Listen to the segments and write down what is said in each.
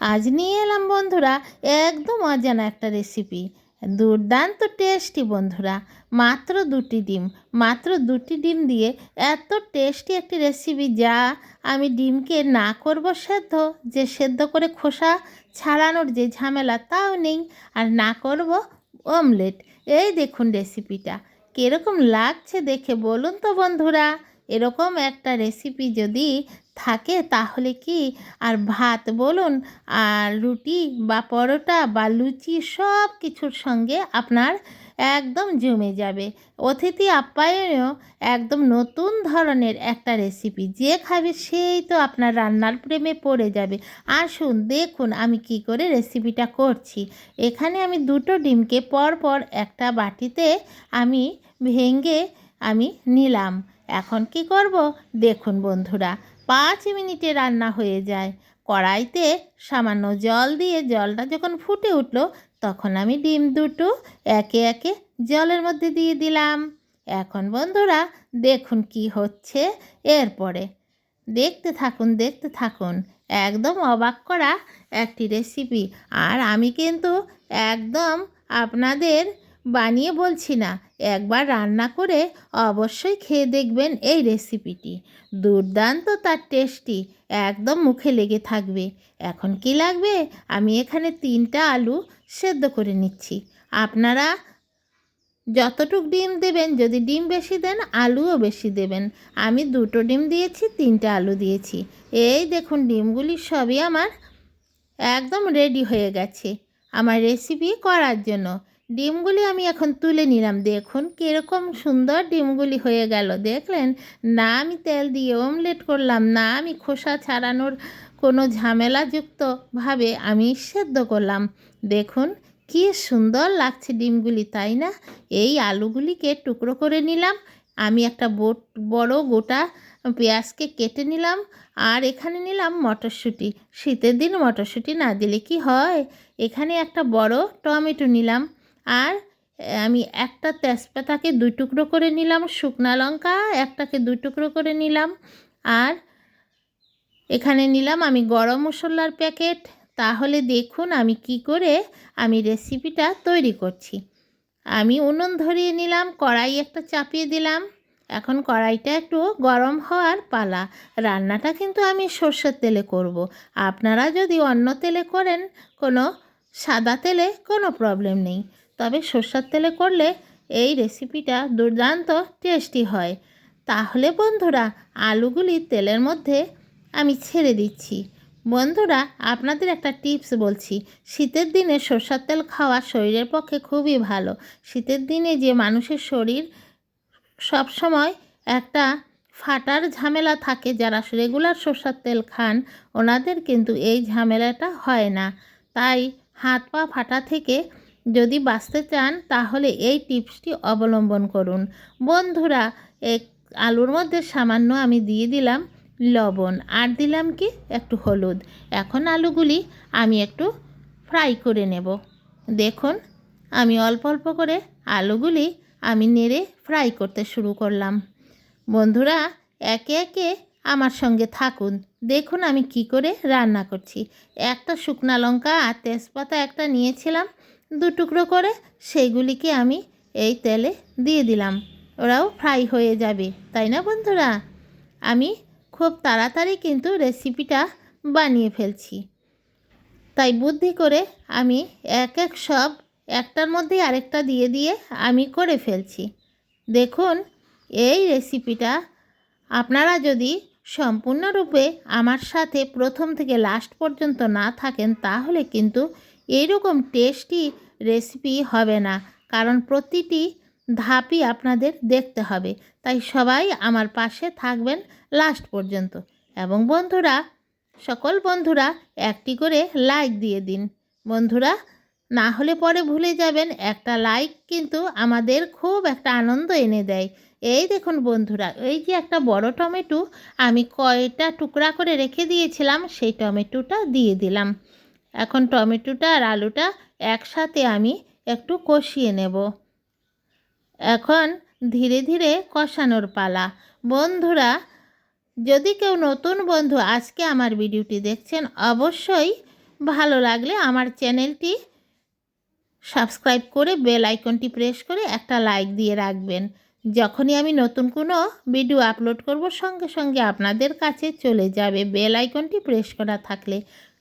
আজ নিয়ে এলাম বন্ধুরা একদম অজানা একটা রেসিপি দুর্দান্ত টেস্টি বন্ধুরা, মাত্র দুটি ডিম। মাত্র দুটি ডিম দিয়ে এত টেস্টি একটি রেসিপি যা আমি ডিমকে না করব সেদ্ধ, যে সেদ্ধ করে খোসা ছাড়ানোর যে ঝামেলা তাও নেই, আর না করব অমলেট এই দেখুন রেসিপিটা কীরকম লাগছে দেখে বলুন তো বন্ধুরা। এরকম একটা রেসিপি যদি থাকে তাহলে কি আর ভাত বলুন, আর রুটি বা পরোটা বা লুচি সব কিছুর সঙ্গে আপনার একদম জমে যাবে। অতিথি আপ্যায়নেও একদম নতুন ধরনের একটা রেসিপি যে খাবে সেই তো আপনার রান্নার প্রেমে পড়ে যাবে। আসুন দেখুন আমি কি করে রেসিপিটা করছি। এখানে আমি দুটো ডিমকে পরপর একটা বাটিতে আমি ভেঙে আমি নিলাম। এখন কি করব? দেখুন বন্ধুরা, পাঁচ মিনিটে রান্না হয়ে যায়। কড়াইতে সামান্য জল দিয়ে জলটা যখন ফুটে উঠল, তখন আমি ডিম দুটো একে একে জলের মধ্যে দিয়ে দিলাম। এখন বন্ধুরা, দেখুন কি হচ্ছে। এরপরে দেখতে থাকুন দেখতে থাকুন, একদম অবাক করা একটি রেসিপি আর আমি কিন্তু একদম আপনাদের বানিয়ে বলছি না, একবার রান্না করে অবশ্যই খেয়ে দেখবেন এই রেসিপিটি। দুর্দান্ত তার টেস্টি, একদম মুখে লেগে থাকবে। এখন কি লাগবে? আমি এখানে তিনটা আলু সেদ্ধ করে নিচ্ছি। আপনারা যতটুক ডিম দেবেন, যদি ডিম বেশি দেন, আলুও বেশি দেবেন। আমি দুটো ডিম দিয়েছি, তিনটা আলু দিয়েছি। এই দেখুন, ডিমগুলি সবই আমার একদম রেডি হয়ে গেছে। আমার রেসিপি করার জন্য। ডিমগুলি আমি এখন তুলে নিলাম। দেখুন কীরকম সুন্দর ডিমগুলি হয়ে গেল। দেখলেন? না আমি তেল দিয়ে অমলেট করলাম, না আমি খোসা ছাড়ানোর কোনো ঝামেলাযুক্তভাবে আমি সেদ্ধ করলাম। দেখুন কি সুন্দর লাগছে ডিমগুলি, তাই না? এই আলুগুলিকে টুকরো করে নিলাম। আমি একটা বোট, বড় গোটা পেঁয়াজকে কেটে নিলাম আর এখানে নিলাম মটরশুঁটি। শীতের দিন মটরশুঁটি না দিলে কি হয়? এখানে একটা বড় টমেটো নিলাম। আর আমি একটা তেজপাতাকে দুই টুকরো করে নিলাম, শুকনা লঙ্কা একটাকে দুই টুকরো করে নিলাম। আর এখানে নিলাম আমি গরম মশলার প্যাকেট। তাহলে দেখুন আমি কি করে আমি রেসিপিটা তৈরি করছি। আমি উনুন ধরিয়ে নিলাম, কড়াই একটা চাপিয়ে দিলাম। এখন কড়াইটা একটু গরম হওয়ার পালা। রান্নাটা কিন্তু আমি সর্ষের তেলে করব। আপনারা যদি অন্য তেলে করেন, কোনো সাদা তেলে কোনো প্রবলেম নেই। তবে সর্ষের তেলে করলে এই রেসিপিটা দুর্দান্ত টেস্টি হয়। তাহলে বন্ধুরা, আলুগুলি তেলের মধ্যে আমি ছেড়ে দিচ্ছি। বন্ধুরা, আপনাদের একটা টিপস বলছি। শীতের দিনে সর্ষের তেল খাওয়া শরীরের পক্ষে খুবই ভালো। শীতের দিনে যে মানুষের শরীর সব সময় একটা ফাটার ঝামেলা থাকে, যারা রেগুলার সর্ষের তেল খান, ওনাদের কিন্তু এই ঝামেলাটা হয় না। তাই হাত পা ফাটা থেকে যদি বাঁচতে চান, তাহলে এই টিপসটি অবলম্বন করুন। বন্ধুরা, এক আলুর মধ্যে সামান্য আমি দিয়ে দিলাম লবণ, আর দিলাম কি একটু হলুদ। এখন আলুগুলি আমি একটু ফ্রাই করে নেব। দেখুন, আমি অল্প অল্প করে আলুগুলি আমি নেড়ে ফ্রাই করতে শুরু করলাম। বন্ধুরা, একে একে আমার সঙ্গে থাকুন। দেখুন আমি কি করে রান্না করছি। একটা শুকনা লঙ্কা আর তেজপাতা একটা নিয়েছিলাম। দু টুকরো করে সেইগুলিকে আমি এই তেলে দিয়ে দিলাম। ওরাও ফ্রাই হয়ে যাবে, তাই না বন্ধুরা? আমি খুব তাড়াতাড়ি কিন্তু রেসিপিটা বানিয়ে ফেলছি। তাই বুদ্ধি করে আমি এক এক সব একটার মধ্যে আরেকটা দিয়ে দিয়ে আমি করে ফেলছি। দেখুন, এই রেসিপিটা আপনারা যদি সম্পূর্ণরূপে আমার সাথে প্রথম থেকে লাস্ট পর্যন্ত না থাকেন, তাহলে কিন্তু এইরকম টেস্টি রেসিপি হবে না। কারণ প্রতিটি ধাপই আপনাদের দেখতে হবে। তাই সবাই আমার পাশে থাকবেন লাস্ট পর্যন্ত। এবং বন্ধুরা, সকল বন্ধুরা একটি করে লাইক দিয়ে দিন। বন্ধুরা, না হলে পরে ভুলে যাবেন, একটা লাইক কিন্তু আমাদের খুব একটা আনন্দ এনে দেয়। এই দেখুন বন্ধুরা, এই যে একটা বড় টমেটো আমি কয়টা টুকরা করে রেখে দিয়েছিলাম, সেই টমেটোটা দিয়ে দিলাম। এখন টমেটোটা আর আলুটা একসাথে আমি একটু কষিয়ে নেব। এখন ধীরে ধীরে কষানোর পালা। বন্ধুরা, যদি কেউ নতুন বন্ধু আজকে আমার ভিডিওটি দেখছেন, অবশ্যই ভালো লাগলে আমার চ্যানেলটি সাবস্ক্রাইব করে বেল আইকনটি প্রেস করে একটা লাইক দিয়ে রাখবেন। যখনই আমি নতুন কোনো ভিডিও আপলোড করব, সঙ্গে সঙ্গে আপনাদের কাছে চলে যাবে বেল আইকনটি প্রেস করা থাকলে।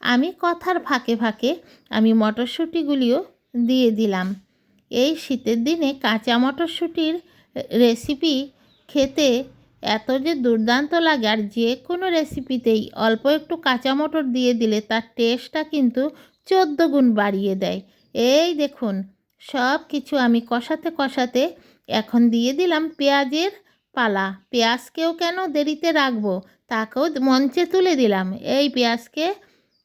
আমি কথার ফাঁকে ফাঁকে আমি মটরশুঁটিগুলিও দিয়ে দিলাম। এই শীতের দিনে কাঁচা মটরশুঁটির রেসিপি খেতে এত যে দুর্দান্ত লাগে, আর যে কোনো রেসিপিতেই অল্প একটু কাঁচা মটর দিয়ে দিলে তার টেস্টটা কিন্তু চোদ্দ গুণ বাড়িয়ে দেয়। এই দেখুন সব কিছু আমি কষাতে কষাতে এখন দিয়ে দিলাম পেঁয়াজের পালা। পেঁয়াজকেও কেন দেরিতে রাখব? তাকেও মঞ্চে তুলে দিলাম। এই পেঁয়াজকে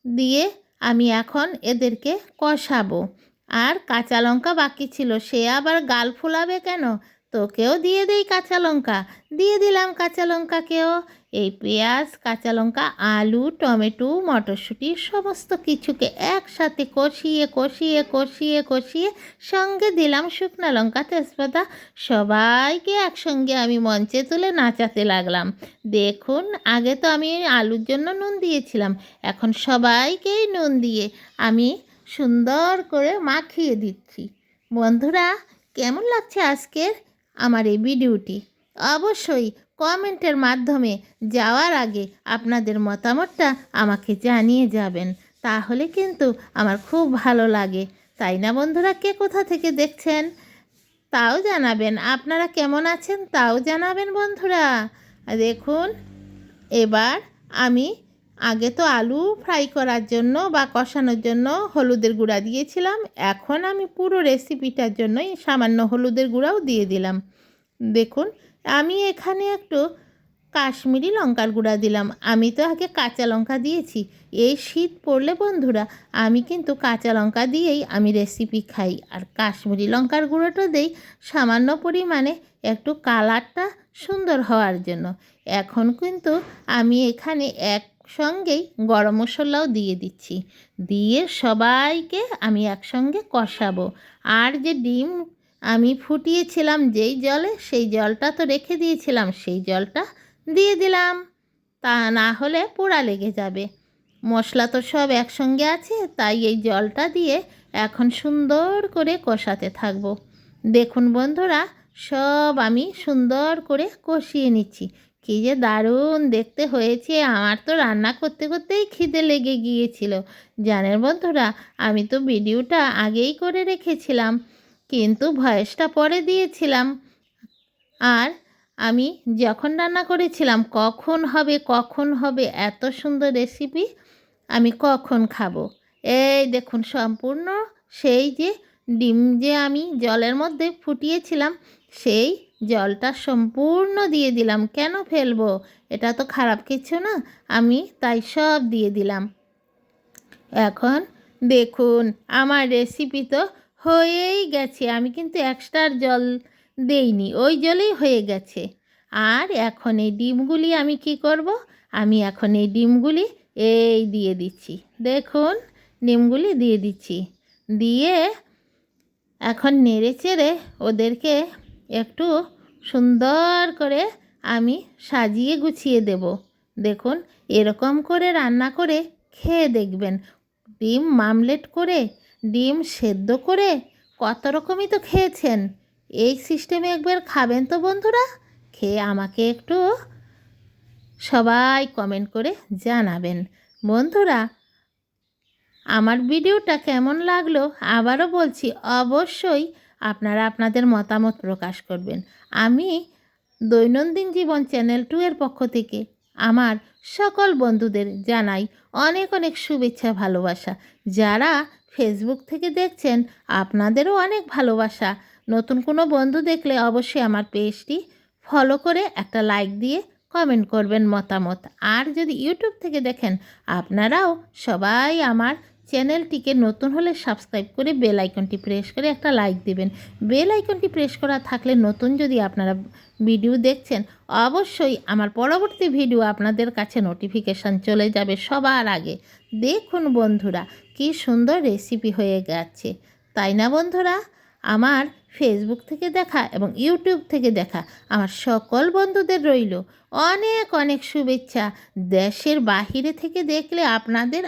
দিয়ে আমি এখন এদেরকে কষাবো। আর কাঁচা লঙ্কা বাকি ছিল, সে আবার গাল ফুলাবে কেন? তোকেও দিয়ে দেই কাঁচা লঙ্কা। দিয়ে দিলাম কাঁচা লঙ্কাকেও। এই পেঁয়াজ, কাঁচা লঙ্কা, আলু, টমেটো, মটরশুঁটি সমস্ত কিছুকে একসাথে কষিয়ে কষিয়ে কষিয়ে কষিয়ে সঙ্গে দিলাম শুকনো লঙ্কা, তেজপাতা। সবাইকে একসঙ্গে আমি মঞ্চে তুলে নাচাতে লাগলাম। দেখুন, আগে তো আমি আলুর জন্য নুন দিয়েছিলাম, এখন সবাইকেই নুন দিয়ে আমি সুন্দর করে মাখিয়ে দিচ্ছি। বন্ধুরা, কেমন লাগছে আজকের আমার এই ভিডিওটি অবশ্যই কমেন্টের মাধ্যমে যাওয়ার আগে আপনাদের মতামতটা আমাকে জানিয়ে যাবেন। তাহলে কিন্তু আমার খুব ভালো লাগে। তাই না বন্ধুরা, কে কোথা থেকে দেখছেন? তাও জানাবেন। আপনারা কেমন আছেন তাও জানাবেন বন্ধুরা। দেখুন, এবার আমি আগে তো আলু ফ্রাই করার জন্য বা কষানোর জন্য হলুদের গুঁড়া দিয়েছিলাম। এখন আমি পুরো রেসিপিটার জন্যই সামান্য হলুদের গুঁড়াও দিয়ে দিলাম। দেখুন, আমি এখানে একটু কাশ্মীরি লঙ্কার গুঁড়া দিলাম। আমি তো আগে কাঁচা লঙ্কা দিয়েছি। এই শীত পড়লে বন্ধুরা, আমি কিন্তু কাঁচা লঙ্কা দিয়েই আমি রেসিপি খাই। আর কাশ্মীরি লঙ্কার গুঁড়োটা দেই সামান্য পরিমাণে একটু কালারটা সুন্দর হওয়ার জন্য। এখন কিন্তু আমি এখানে একসঙ্গেই গরম মশলাও দিয়ে দিচ্ছি। দিয়ে সবাইকে আমি একসঙ্গে কষাবো। আর যে ডিম আমি ফুটিয়েছিলাম যেই জলে, সেই জলটা তো রেখে দিয়েছিলাম, সেই জলটা দিয়ে দিলাম। তা না হলে পোড়া লেগে যাবে। মশলা তো সব একসঙ্গে আছে, তাই এই জলটা দিয়ে এখন সুন্দর করে কষাতে থাকব। দেখুন বন্ধুরা, সব আমি সুন্দর করে কষিয়ে নিচ্ছি। কী যে দারুণ! দেখতে হয়েছে। আমার তো রান্না করতে করতেই খিদে লেগে গিয়েছিল। জানেন বন্ধুরা, আমি তো ভিডিওটা আগেই করে রেখেছিলাম, কিন্তু ভয়েসটা পরে দিয়েছিলাম। আর আমি যখন রান্না করেছিলাম, কখন হবে কখন হবে, এত সুন্দর রেসিপি আমি কখন খাব? এই দেখুন, সম্পূর্ণ সেই যে ডিম যে আমি জলের মধ্যে ফুটিয়েছিলাম, সেই জলটা সম্পূর্ণ দিয়ে দিলাম। কেন ফেলব? এটা তো খারাপ কিছু না। আমি তাই সব দিয়ে দিলাম। এখন দেখুন, আমার রেসিপি তো হয়েই গেছে। আমি কিন্তু এক্সট্রার জল দেইনি, ওই জলেই হয়ে গেছে। আর এখন এই ডিমগুলি আমি কি করব? আমি এখন এই ডিমগুলি এই দিয়ে দিচ্ছি। দেখুন, ডিমগুলি দিয়ে দিচ্ছি। দিয়ে এখন নেড়ে চেড়ে ওদেরকে একটু সুন্দর করে আমি সাজিয়ে গুছিয়ে দেব। দেখুন, এরকম করে রান্না করে খেয়ে দেখবেন। ডিম মামলেট করে, ডিম সেদ্ধ করে কত রকমই তো খেয়েছেন। এই সিস্টেমে একবার খাবেন তো বন্ধুরা। খেয়ে আমাকে একটু সবাই কমেন্ট করে জানাবেন। বন্ধুরা, আমার ভিডিওটা কেমন লাগল আবারও বলছি, অবশ্যই আপনারা আপনাদের মতামত প্রকাশ করবেন। আমি দৈনন্দিন জীবন চ্যানেল টু এর পক্ষ থেকে আমার সকল বন্ধুদের জানাই অনেক অনেক শুভেচ্ছা, ভালোবাসা। যারা ফেসবুক থেকে দেখছেন, আপনাদেরও অনেক ভালোবাসা। নতুন কোনো বন্ধু দেখলে অবশ্যই আমার পেজটি ফলো করে একটা লাইক দিয়ে কমেন্ট করবেন মতামত। আর যদি ইউটিউব থেকে দেখেন, আপনারাও সবাই আমার চ্যানেলটিকে নতুন হলে সাবস্ক্রাইব করে বেল আইকনটি প্রেস করে একটা লাইক দেবেন। বেল আইকনটি প্রেস করা থাকলে নতুন যদি আপনারা ভিডিও দেখছেন, অবশ্যই আমার পরবর্তী ভিডিও আপনাদের কাছে নোটিফিকেশান চলে যাবে সবার আগে। দেখুন বন্ধুরা, কি সুন্দর রেসিপি হয়ে গেছে। তাই না বন্ধুরা? আমার ফেসবুক থেকে দেখা এবং ইউটিউব থেকে দেখা আমার সকল বন্ধুদের রইল। অনেক অনেক শুভেচ্ছা। দেশের বাহিরে থেকে দেখলে আপনাদের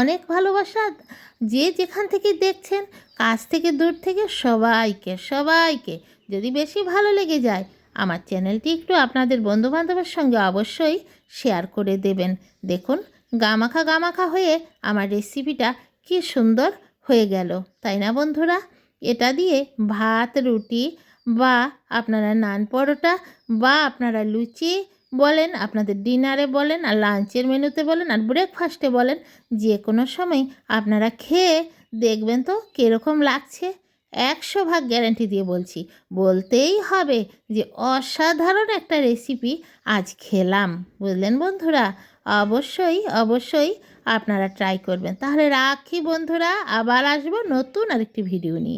অনেক ভালোবাসা। যে যেখান থেকে দেখছেন, কাছ থেকে দূর থেকে সবাইকে সবাইকে যদি বেশি ভালো লেগে যায়, আমার চ্যানেলটি একটু আপনাদের বন্ধুবান্ধবের সঙ্গে অবশ্যই শেয়ার করে দেবেন। দেখুন, গামাখা গামাখা হয়ে আমার রেসিপিটা কি সুন্দর হয়ে গেল। তাই না বন্ধুরা? এটা দিয়ে ভাত, রুটি বা আপনারা নান পরোটা বা আপনারা লুচি বলেন, আপনাদের ডিনারে বলেন, আর লাঞ্চের মেনুতে বলেন, আর ব্রেকফাস্টে বলেন যে কোনো সময় আপনারা খেয়ে দেখবেন তো কীরকম লাগছে। একশো ভাগ গ্যারান্টি দিয়ে বলছি, বলতেই হবে যে অসাধারণ একটা রেসিপি আজ খেলাম। বুঝলেন বন্ধুরা? অবশ্যই অবশ্যই আপনারা ট্রাই করবেন। তাহলে রাখি বন্ধুরা, আবার আসব নতুন আরেকটি ভিডিও নিয়ে।